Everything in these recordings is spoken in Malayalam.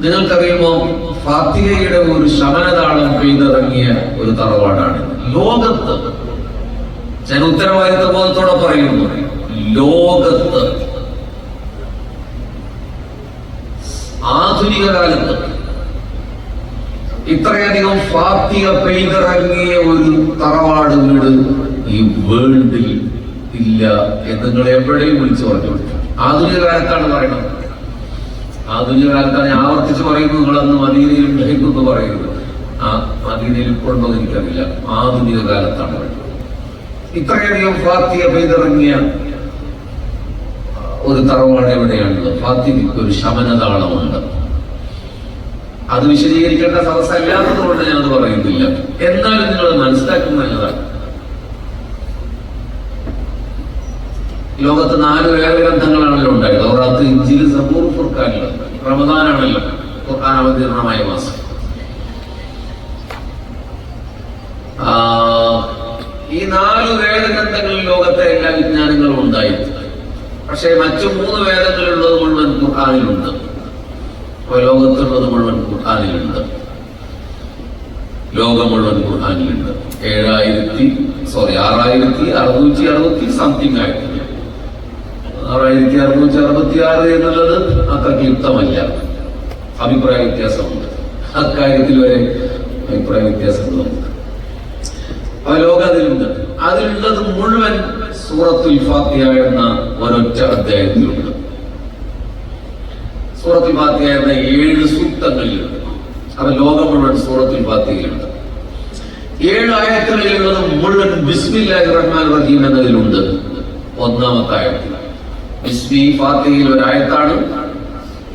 നിങ്ങൾക്കറിയുമോ? ഫാത്തിഹയുടെ ഒരു ശമനതാളം പെയ്തിറങ്ങിയ ഒരു തറവാടാണ്. ലോകത്ത്. ഞാൻ ഉത്തരവാദിത്വ ബോധത്തോടെ പറയുന്നു. ലോകത്ത്. ആധുനിക കാലത്ത് ഇത്രയധികം ഫാത്തിക പെയ്തിറങ്ങിയ ഒരു തറവാട് വീട് ഈ വേൾഡിൽ ഇല്ല എന്ന് നിങ്ങൾ എവിടെയും വിളിച്ചു പറഞ്ഞു ആധുനിക കാലത്താണ് പറയുന്നത്. ആധുനിക കാലത്താണ് ഞാൻ ആവർത്തിച്ച് പറയുന്നു നിങ്ങൾ അന്ന് മദീനയിൽ ഉണ്ടായിരുന്നു പറയുന്നത്. ആ മദീനയിൽ ഇപ്പോഴൊന്നും എന്ന് എനിക്കറിയില്ല. ആധുനിക കാലത്താണ് ഇത്രയധികം ഫാത്തിയ പെയ്തിറങ്ങിയ ഒരു തറവാട് എവിടെയാണുള്ളത്? ഫാത്തിമയ്ക്ക് ഒരു ശമനതാളമുണ്ട്. അത് വിശദീകരിക്കേണ്ട സദസ് അല്ലാത്തത് കൊണ്ട് ഞാനത് പറയുന്നില്ല. എന്നാലും നിങ്ങൾ മനസ്സിലാക്കുന്നത് നല്ലതാണ്. ലോകത്ത് നാല് വേറെ ഗ്രന്ഥങ്ങളാണല്ലോ ഉണ്ടായത്. റമദാനാണല്ലോ ഖുർആൻ അവതീർണമായ മാസം ഈ നാല് വേദഗ്രന്ഥങ്ങളിൽ ലോകത്തെ എല്ലാ വിജ്ഞാനങ്ങളും ഉണ്ടായി. പക്ഷേ മറ്റു മൂന്ന് വേദങ്ങളുള്ളത് മുഴുവൻ ഖുർആാനിലുണ്ട്. ലോകത്തുള്ളത് മുഴുവൻ ഖുർആാനിലുണ്ട്. ലോകം മുഴുവൻ ഖുർആാനിലുണ്ട്. ഏഴായിരത്തി സോറി ആറായിരത്തി അറുന്നൂറ്റി അറുപത്തി സംതിങ് ആയിട്ടുണ്ട്. ആറായിരത്തി അറുന്നൂറ്റി അറുപത്തി ആറ് എന്നുള്ളത് അത്ര ക്ലിപ്തമല്ല അഭിപ്രായ വ്യത്യാസമുണ്ട്. അക്കാര്യത്തിൽ വരെ അഭിപ്രായ നമുക്ക് ലോക ലോകം അതിലുണ്ട് അതിലുള്ളത് മുഴുവൻ സൂറത്തുൽ ഫാത്തിയ എന്ന ഒരൊറ്റ അധ്യായത്തിലുണ്ട്. സൂറത്തുൽ ഫാത്തിയ എന്ന ഏഴ് സൂക്തങ്ങളിലുണ്ട്. അവ ലോകം മുഴുവൻ സൂറത്തുൽ ഫാത്തിയയിലുണ്ട് ഏഴ് ആയത്തുകളിലുള്ളത് മുഴുവൻ ബിസ്മില്ലാഹി റഹ്മാൻ റഹീം എന്നതിലുണ്ട്. ഒന്നാമത്തെ ആയത്തിൽ ബിസ്മി ഫാത്തിഹയിൽ ഒരായത്താണ്.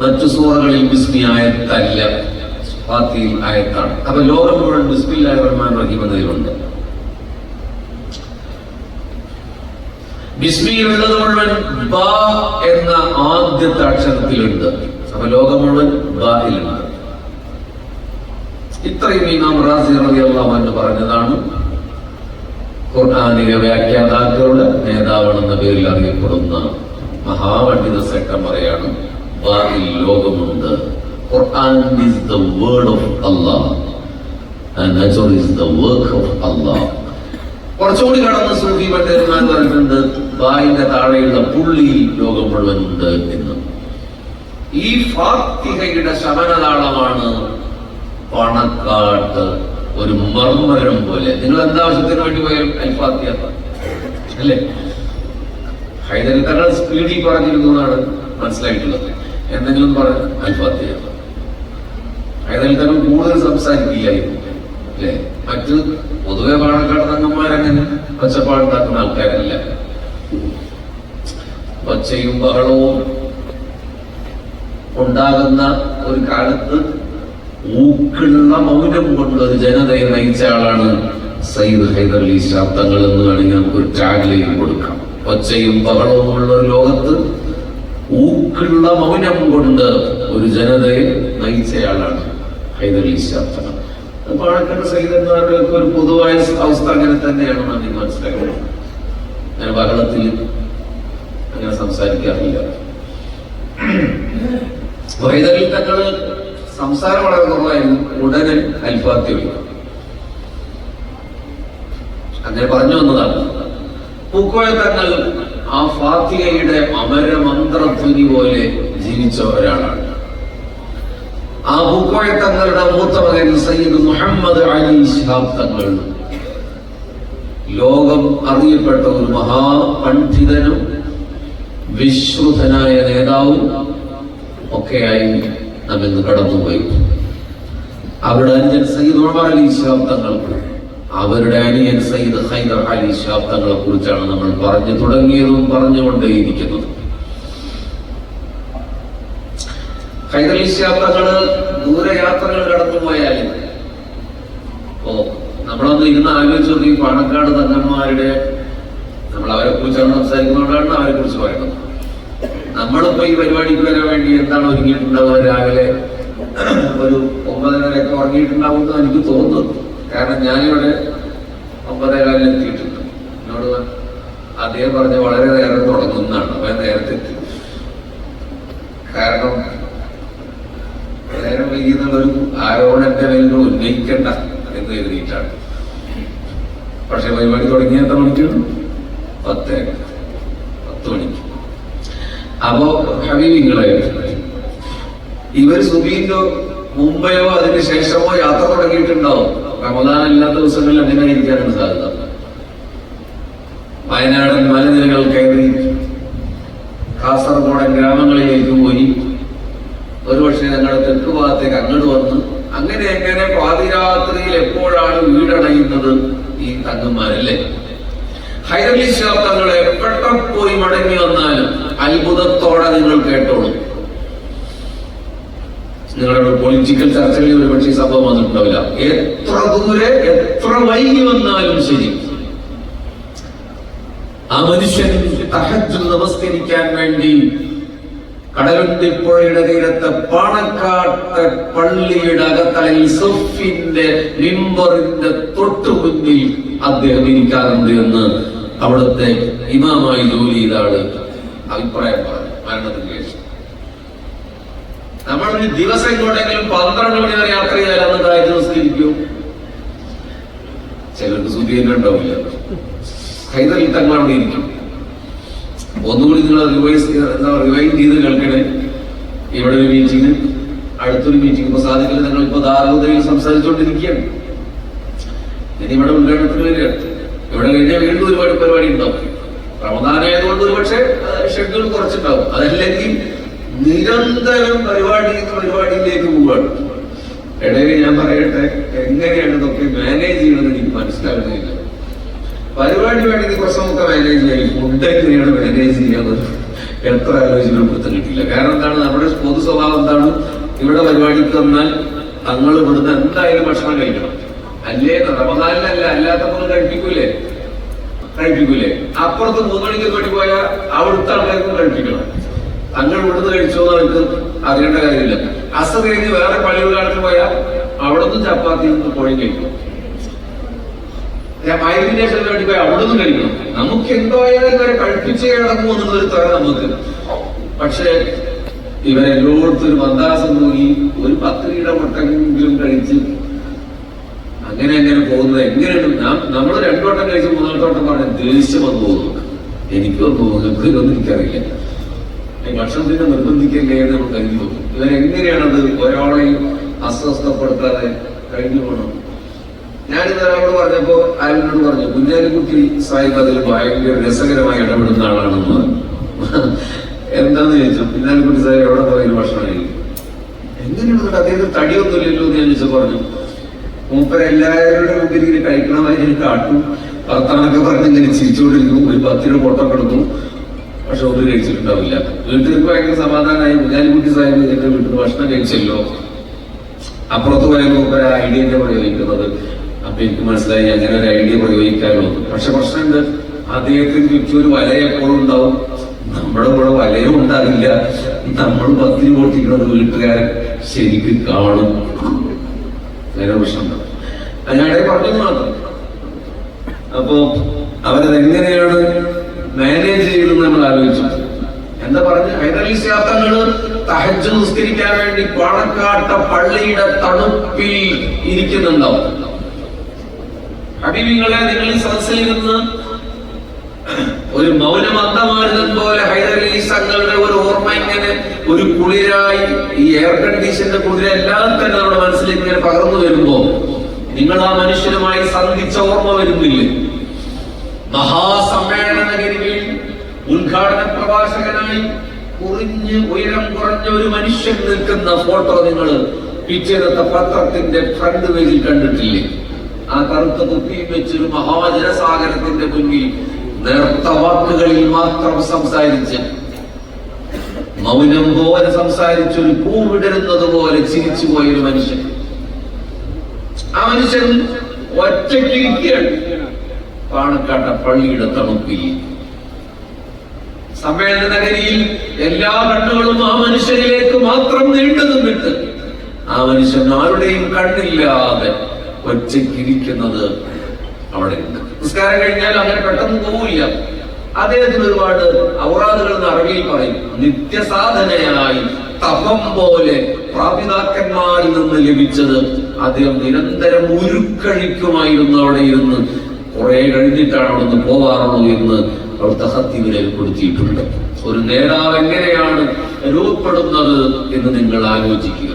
മറ്റു സൂറകളിൽ ബിസ്മി ആയത്തല്ല. ഫാത്തിഹയിൽ ആയത്താണ്. അപ്പൊ ലോകം മുഴുവൻ ബിസ്മില്ലാഹി റഹ്മാൻ റഹീം എന്നതിലുണ്ട് ബിസ്മിയിലുള്ളത് മുഴുവൻ ബ എന്ന ആദ്യത്തെ അക്ഷരത്തിലുണ്ട്. അപ്പൊ ലോകം മുഴുവൻ ബാഹിലുണ്ട് ഇത്രയും ഇമാം റാസി റബി അൻഹു പറഞ്ഞതാണ്. ഖുർആാനിക വ്യാഖ്യാതാക്കളുടെ നേതാവെന്ന പേരിൽ അറിയപ്പെടുന്ന മഹാപണ്ഡിത സെക്ടർ പറയാണ് ബാക്കി ലോകമുണ്ട്. Quran is the word of Allah and nature is the work of Allah കുറച്ചുകൂടി കടന്ന് സൂഫി പണ്ഡിതന്മാർ പറഞ്ഞിട്ടുണ്ട് ബായിന്റെ താഴെയുള്ള പുള്ളി ലോകം മുഴുവൻ ഉണ്ട് എന്ന്. ഈ ഫാത്തിഹയുടെ ശമനതാളമാണ് പണക്കാട്ട് ഒരു മർമ്മരം പോലെ. നിങ്ങൾ എന്താവശ്യത്തിന് വേണ്ടി പോയാൽ അൽഫാത്തിയ അല്ലേ? ഹൈദരി തങ്ങൾ സ്പീഡിൽ പറഞ്ഞിരുന്നു എന്നാണ് മനസ്സിലായിട്ടുള്ളത്. എന്തെങ്കിലും പറഞ്ഞ് അൽഫാത്തിയ ഹൈദരി തങ്ങൾ കൂടുതൽ സംസാരിക്കില്ലായിരുന്നു അല്ലേ? മറ്റ് പൊതുവെ പാണക്കാട് തങ്ങന്മാരങ്ങനെ ഒച്ചപ്പാടുണ്ടാക്കുന്ന ആൾക്കാരല്ല. ഒച്ചയും ബഹളവും ഉണ്ടാകുന്ന ഒരു കാലത്ത് ഊക്കുള്ള മൗനം കൊണ്ട് ഒരു ജനതയെ നയിച്ച ആളാണ് സയ്യിദ് ഹൈദർ അലി ശാബ്ദങ്ങൾ എന്ന് വേണമെങ്കിൽ നമുക്ക് ഒരു ടാഗ് ലൈൻ കൊടുക്കാം. ഒച്ചയും പകളവുമുള്ള ഒരു ലോകത്ത് ഊക്കുള്ള മൗനം കൊണ്ട് ഒരു ജനതയെ നയിച്ചയാളാണ് ഹൈദരലി ശബ്ദങ്ങൾ പാണക്കാട് സൈതന്മാരുടെ ഒരു പൊതുവായ അവസ്ഥ അങ്ങനെ തന്നെയാണെന്ന് നിങ്ങൾ മനസ്സിലാക്കണം ഞാൻ ബഹളത്തിൽ അങ്ങനെ സംസാരിക്കാറില്ല. ഹൈദറിൽ തങ്ങൾ സംസാരം വളരെ കുറവായിരുന്നു. ഉടനെ അൽഫാത്തി അങ്ങനെ പറഞ്ഞു വന്നതാണ്. പൂക്കോയ തങ്ങൾ ആ ഫാത്തിഹയുടെ അമരമന്ത്രധ്വനി പോലെ ജീവിച്ച ഒരാളാണ് ആ പൂക്കോയ തങ്ങളുടെ മൂത്ത മകൻ സയ്യിദ് മുഹമ്മദ് അലി ശിഹാബ് തങ്ങൾ. ലോകം അറിയപ്പെട്ട ഒരു മഹാപണ്ഡിതനും വിശ്രുതനായ നേതാവും ഒക്കെയായി നമ്മൾ ഇന്ന് കടന്നുപോയി. അവിടെ സയ്യിദ് ഉമർ അലി ശിഹാബ് തങ്ങൾ അവരുടെ അനിയൻ സയ്യിദ് ഹൈദർ അലി ശാബ്ദങ്ങളെ കുറിച്ചാണ് നമ്മൾ പറഞ്ഞു തുടങ്ങിയതും പറഞ്ഞുകൊണ്ടേയിരിക്കുന്നത്. ഹൈദർ അലി ശാബ്ദങ്ങൾ ദൂരയാത്രകൾ കടന്നുപോയാൽ ഓ നമ്മളൊന്ന് ഇരുന്ന് ആലോചിച്ച് ഈ പാണക്കാട് തങ്ങന്മാരുടെ നമ്മൾ അവരെ കുറിച്ചാണ് സംസാരിക്കുന്നതുകൊണ്ടാണ് അവരെ കുറിച്ച് പറയുന്നത്. നമ്മളിപ്പോ ഈ പരിപാടിക്ക് വരാൻ വേണ്ടി എന്താണ് ഒരുങ്ങിയിട്ടുണ്ടാവുക? രാവിലെ ഒരു ഒമ്പതരയൊക്കെ ഉറങ്ങിയിട്ടുണ്ടാവും എന്ന് എനിക്ക് തോന്നുന്നു. കാരണം ഞാനിവിടെ ഒമ്പതേകാലിൽ എത്തിയിട്ടുണ്ട്. എന്നോട് അദ്ദേഹം പറഞ്ഞ വളരെ നേരം തുടങ്ങുന്നതാണ്. ഞാൻ നേരത്തെ എത്തി. കാരണം നേരം വൈകിയെന്നുള്ളൊരു ആരോപണം എന്റെ നിങ്ങൾ ഉന്നയിക്കണ്ട എന്ന് കരുതിയിട്ടാണ് പക്ഷെ പരിപാടി തുടങ്ങിയ എത്ര മണിക്കാണ് പത്ത്. പത്ത് മണിക്ക്. അപ്പോ ഹബീബിങ്ങളെ ഇവർ സുബീന്റെ മുമ്പയോ അതിന് ശേഷമോ യാത്ര തുടങ്ങിയിട്ടുണ്ടാവും റമദാൻ അല്ലാത്ത ദിവസങ്ങളിൽ അങ്ങനെ ഇരിക്കാനാണ് സാധ്യത. വയനാടൻ മലനിരകൾ കയറി കാസർഗോഡൻ ഗ്രാമങ്ങളിലേക്ക് പോയി. ഒരുപക്ഷെ ഞങ്ങളുടെ തെക്ക് ഭാഗത്തേക്ക് അങ്ങോട്ട് വന്ന് അങ്ങനെ എങ്ങനെ പാതിരാത്രിയിൽ എപ്പോഴാണ് വീടണയുന്നത് ഈ തങ്ങന്മാരല്ലേ? ഹൈറലി ശാസ്ത്രങ്ങൾ എപ്പോഴും പോയി മടങ്ങി വന്നാലും അത്ഭുതത്തോടെ നിങ്ങൾ കേട്ടോളൂ. നിങ്ങളുടെ പൊളിറ്റിക്കൽ ചർച്ചകളിൽ ഒരു പക്ഷേ ഈ സംഭവം വന്നിട്ടുണ്ടാവില്ല. എത്ര ദൂരെ എത്ര വൈകി വന്നാലും ശരി. ആ മനുഷ്യൻ നമസ്കരിക്കാൻ വേണ്ടി കടലുണ്ടി പുഴയുടെ തീരത്ത് പാണക്കാട്ട് പള്ളിയുടെ അകത്തളയിൽ സുഫിന്റെ മിമ്പറിന്റെ തൊട്ടു മുന്നിൽ അദ്ദേഹം ഇരിക്കാറുണ്ട് എന്ന് അവിടുത്തെ ഇമാമായി ജോലി ചെയ്ത ആൾ അഭിപ്രായം പറഞ്ഞു മരണത്തിന് നമ്മൾ ഒരു ദിവസം ഇങ്ങോട്ടെങ്കിലും പന്ത്രണ്ട് മണി വരെ യാത്ര ചെയ്താൽ അന്ന് നമസ്കരിക്കും ചിലർക്ക് തന്നെ ഉണ്ടാവില്ല. ഹൈദറിൽ തങ്ങൾ അവിടെ ഇരിക്കും. ഒന്നുകൂടി നിങ്ങൾ റിവൈസ് എന്താ റിവൈൻഡ് ചെയ്ത് കേൾക്കണേ. ഇവിടെ ഒരു മീറ്റിംഗ് അടുത്തൊരു മീറ്റിംഗ് ഇപ്പൊ സാധിക്കില്ല. നിങ്ങൾ ഇപ്പൊ ദാരോദയിൽ സംസാരിച്ചുകൊണ്ടിരിക്കുകയാണ്. ഇനി ഇവിടെ ഉദ്ഘാടനത്തിന് വരികയാണ് ഇവിടെ കഴിഞ്ഞാൽ വീണ്ടും ഒരുപാട് പരിപാടി ഉണ്ടാവും. റമദാനായതുകൊണ്ട് ഒരുപക്ഷെ ഷെഡ്യൂൾ കുറച്ചുണ്ടാവും. അതല്ലെങ്കിൽ നിരന്തരം പരിപാടിയിൽ നിന്ന് പരിപാടിയിലേക്ക് പോവാണ്. ഇടയിൽ ഞാൻ പറയട്ടെ എങ്ങനെയാണ് ഇതൊക്കെ മാനേജ് ചെയ്യണമെന്ന് എനിക്ക് മനസ്സിലാകുന്നില്ല. പരിപാടി വേണമെങ്കിൽ പ്രശ്നമൊക്കെ മാനേജ് ചെയ്യും. ഫുഡ് എങ്ങനെയാണ് മാനേജ് ചെയ്യാമെന്ന് എത്ര ആലോചിച്ചിട്ടും പിടുത്തം കാരണം എന്താണ്? നമ്മുടെ പൊതു സ്വഭാവം എന്താണ്? ഇവിടെ പരിപാടിക്ക് വന്നാൽ തങ്ങൾ ഇവിടുന്ന് എന്തായാലും ഭക്ഷണം കഴിക്കണം. അല്ലേ? റമദാനിലല്ല അല്ലാത്തപ്പോൾ കഴിപ്പിക്കൂലേ? കഴിപ്പിക്കൂലേ? അപ്പുറത്ത് മൂന്ന് മണിക്ക് വേണ്ടി പോയാൽ അവിടുത്തെ ആൾക്കാർക്കും കഴിപ്പിക്കണം. തങ്ങൾ കഴിച്ചോ എന്ന് അവർക്ക് അറിയേണ്ട കാര്യമില്ല. അസർ കഴിഞ്ഞ് വേറെ പള്ളികളിൽ പോയാൽ അവിടുന്ന് ചപ്പാത്തി കോഴി കഴിക്കും. ഞാൻ മൈലിന്റെ ശേഷം വേണ്ടി പോയി അവിടെ നിന്ന് കഴിക്കണം. നമുക്ക് എന്തായാലും ഇവരെ കഴിപ്പിച്ചേ അടങ്ങുമോ എന്നുള്ളൊരു തറ നമുക്ക്. പക്ഷേ ഒരു മന്ദാസം നോക്കി ഒരു പത്രിയുടെ മുട്ടെങ്കിലും കഴിച്ച് അങ്ങനെ അങ്ങനെ പോകുന്നത് എങ്ങനെയാണ് നാം നമ്മൾ രണ്ടു വട്ടം കഴിച്ച് മൂന്നാമത്തെ വട്ടം പറഞ്ഞ ദേഷ്യം വന്നു പോകുന്നു. എനിക്ക് വന്നു പോകുന്നു ഇതൊന്നും എനിക്കറിയില്ല. ഭക്ഷണത്തിന് നിർബന്ധിക്കല്ലേ എന്ന് നമ്മൾ കരുതി പോകും ഇവരെങ്ങനെയാണത് ഒരാളെയും അസ്വസ്ഥപ്പെടുത്താതെ കഴിഞ്ഞു പോകണം ഞാനിത് ഒരാളോട് പറഞ്ഞപ്പോ അയാളിനോട് പറഞ്ഞു കുഞ്ഞാലിക്കുട്ടി സാഹിബ് അതിൽ ഭയങ്കര രസകരമായി ഇടപെടുന്ന ആളാണെന്ന്. എന്താന്ന് ചോദിച്ചു. കുഞ്ഞാലിക്കുട്ടി സാഹിബ് എവിടെ പോയാലും ഭക്ഷണം കഴിക്കും? എങ്ങനെയാണ് അദ്ദേഹത്തിന് തടിയൊന്നുമില്ലല്ലോ എന്ന് ചോദിച്ചു പറഞ്ഞു. മൂപ്പര എല്ലാവരുടെ മുമ്പിൽ ഇങ്ങനെ കഴിക്കണമായി കാട്ടും ഭർത്താനൊക്കെ പറഞ്ഞ് ഇങ്ങനെ ചിരിച്ചുകൊണ്ടിരിക്കും ഒരു പത്തിന് പൊട്ടം കൊടുക്കും പക്ഷെ ഒന്നും കഴിച്ചിട്ടുണ്ടാവില്ല. വീട്ടിലേക്ക് ഭയങ്കര സമാധാനമായി കുഞ്ഞാലിക്കുട്ടി സാഹിബ് എന്റെ വീട്ടിൽ ഭക്ഷണം കഴിച്ചല്ലോ. അപ്പുറത്ത് പോയപ്പോ ഒരു ഐഡിയ എന്റെ പ്രയോഗിക്കുന്നത്. അപ്പൊ എനിക്ക് മനസ്സിലായി അങ്ങനെ ഒരു ഐഡിയ പ്രയോഗിക്കാനുള്ളത് പക്ഷെ പ്രശ്നമുണ്ട് അദ്ദേഹത്തിന് ചുറ്റും ഒരു വല എപ്പോഴും ഉണ്ടാവും. നമ്മുടെ കൂടെ വലയും ഉണ്ടാകില്ല നമ്മൾ പത്തിന് പൊട്ടിക്കുന്നത് വീട്ടുകാരൻ ശരിക്കും കാണും. അങ്ങനെ പ്രശ്നമുണ്ട് അതിനിടെ പറഞ്ഞു മാത്രം. അപ്പോ അവരതെങ്ങനെയാണ്? മാനേജ് ആലോചിച്ചു. എന്താ പറഞ്ഞു? ഹൈദരലി ശാസ്ത്രങ്ങൾ തഹജ് നിസ്കരിക്കാൻ വേണ്ടി പാണക്കാട്ട പള്ളിയുടെ തണുപ്പിൽ ഇരിക്കുന്നുണ്ടാവും. ഹബീബിങ്ങളെ നിങ്ങൾ ഈ സദസ്സിലിരുന്ന് ഒരു മൗനമന്ദമാരുതം പോലെ ഹൈദരലി തങ്ങളുടെ ഒരു ഓർമ്മ ഇങ്ങനെ ഒരു കുളിരായി ഈ എയർ കണ്ടീഷന്റെ കുളിര എല്ലാം തന്നെ നമ്മുടെ മനസ്സിലേക്ക് ഇങ്ങനെ പകർന്നു വരുമ്പോ നിങ്ങൾ ആ മനുഷ്യനുമായി സന്ധിച്ച ഓർമ്മ വരുന്നില്ലേ? മഹാസമ്മേളന നഗരിയിൽ ഉദ്ഘാടന പ്രഭാഷകനായി കുറിഞ്ഞ് ഉയരം കുറഞ്ഞ ഒരു മനുഷ്യൻ നിൽക്കുന്ന ഫോട്ടോ നിങ്ങൾ പിറ്റേന്നത്തെ പത്രത്തിന്റെ ഫ്രണ്ട് പേജിൽ കണ്ടിട്ടില്ലേ? ആ കറുത്ത തൊപ്പിയും വെച്ചൊരു മഹാജനസാഗരത്തിന്റെ മുന്നിൽ നേർത്ത വാക്കുകളിൽ മാത്രം സംസാരിച്ച് മൗനം പോലെ സംസാരിച്ചൊരു ഒരു വിടരുന്നത് പോലെ ചിരിച്ചു പോയൊരു മനുഷ്യൻ. ആ മനുഷ്യൻ ഒറ്റയ്ക്കിരിക്കുകയാണ് പാണക്കാട്ട പള്ളിയുടെ തണുപ്പിൽ സമ്മേളന നഗരിയിൽ എല്ലാ കണ്ണുകളും ആ മനുഷ്യനിലേക്ക് മാത്രം നീണ്ടു നിന്നിട്ട് ആ മനുഷ്യൻ ആരുടെയും കണ്ണില്ലാതെ ഒറ്റയ്ക്കിരിക്കുന്നത് അവിടെ ഉണ്ട്. നിസ്കാരം കഴിഞ്ഞാൽ അങ്ങനെ പെട്ടെന്ന് പോവില്ല. അദ്ദേഹത്തിന് ഒരുപാട് ഔറാദുകൾ എന്ന് അറിവിൽ പറയും. നിത്യസാധനയായി തപം പോലെ പ്രാപിതാക്കന്മാരിൽ നിന്ന് ലഭിച്ചത് അദ്ദേഹം നിരന്തരം ഉരുക്കഴിക്കുമായിരുന്നു അവിടെ ഇരുന്ന്. കുറെ കഴിഞ്ഞിട്ടാണ് അവിടെ നിന്ന് പോവാറുള്ളൂ എന്ന് അവിടുത്തെ ഹത്തിന് രേഖപ്പെടുത്തിയിട്ടുണ്ട് ഒരു നേതാവ് എങ്ങനെയാണ് രൂപപ്പെടുന്നത് എന്ന് നിങ്ങൾ ആലോചിക്കുക.